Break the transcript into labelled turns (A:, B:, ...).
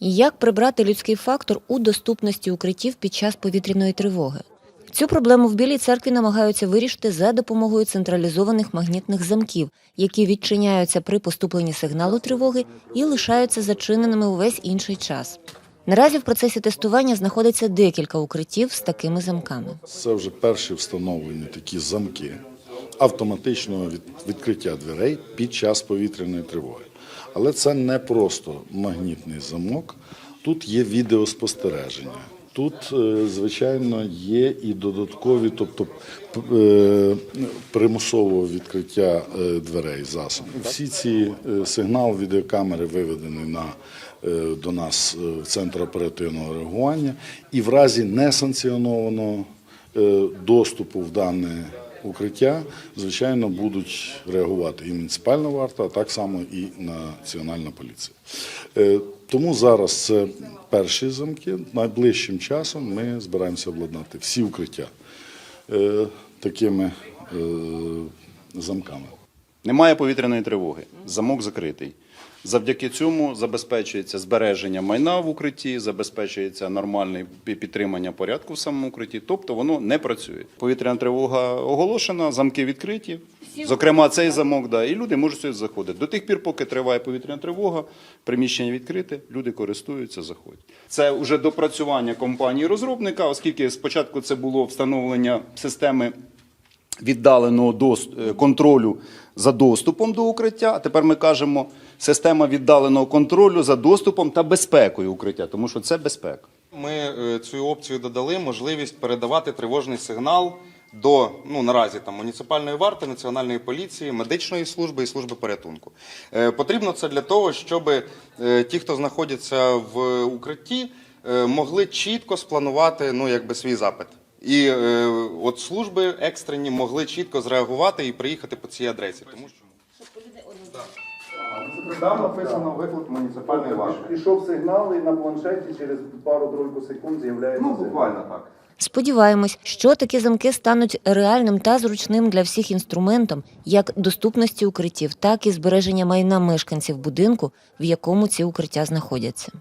A: Як прибрати людський фактор у доступності укриттів під час повітряної тривоги? Цю проблему в Білій церкві намагаються вирішити за допомогою централізованих магнітних замків, які відчиняються при поступленні сигналу тривоги і лишаються зачиненими увесь інший час. Наразі в процесі тестування знаходиться декілька укриттів з такими замками.
B: Це вже перші встановлені такі замки автоматичного від- відкриття дверей під час повітряної тривоги. Але це не просто магнітний замок, тут є відеоспостереження. Тут, е, звичайно, є і додаткові, тобто е, примусового відкриття е, дверей засобів. Всі ці сигнал відеокамери виведений на до нас в центр оперативного реагування, і в разі несанкціонованого доступу в дане укриття, звичайно, будуть реагувати і муніципальна варта, а так само і національна поліція. Е, Тому зараз це перші замки. Найближчим часом ми збираємося обладнати всі укриття е, такими е, замками.
C: Немає повітряної тривоги, замок закритий. Завдяки цьому забезпечується збереження майна в укритті, забезпечується нормальне підтримання порядку в самому укритті, тобто воно не працює. Повітряна тривога оголошена, замки відкриті. Зокрема, цей замок, да, і люди можуть сюди заходити. До тих пір, поки триває повітряна тривога, приміщення відкрите, люди користуються, заходять. Це вже допрацювання компанії розробника, оскільки спочатку це було встановлення системи віддаленого е, контролю за доступом до укриття. А тепер ми кажемо система віддаленого контролю за доступом та безпекою укриття, тому що це безпека.
D: Ми е, цю опцію додали можливість передавати тривожний сигнал до ну наразі там муніципальної варти, національної поліції, медичної служби і служби порятунку. Е, потрібно це для того, щоб е, ті, хто знаходяться в укритті, е, могли чітко спланувати ну якби свій запит. І е, от служби екстрені могли чітко зреагувати і приїхати по цій адресі. Тому що там написано виклик муніципальної варти.
E: Пішов сигнал і на планшеті через пару-тройку секунд з'являється.
D: Ну буквально так.
A: Сподіваємось, що такі замки стануть реальним та зручним для всіх інструментом як доступності укриттів, так і збереження майна мешканців будинку, в якому ці укриття знаходяться.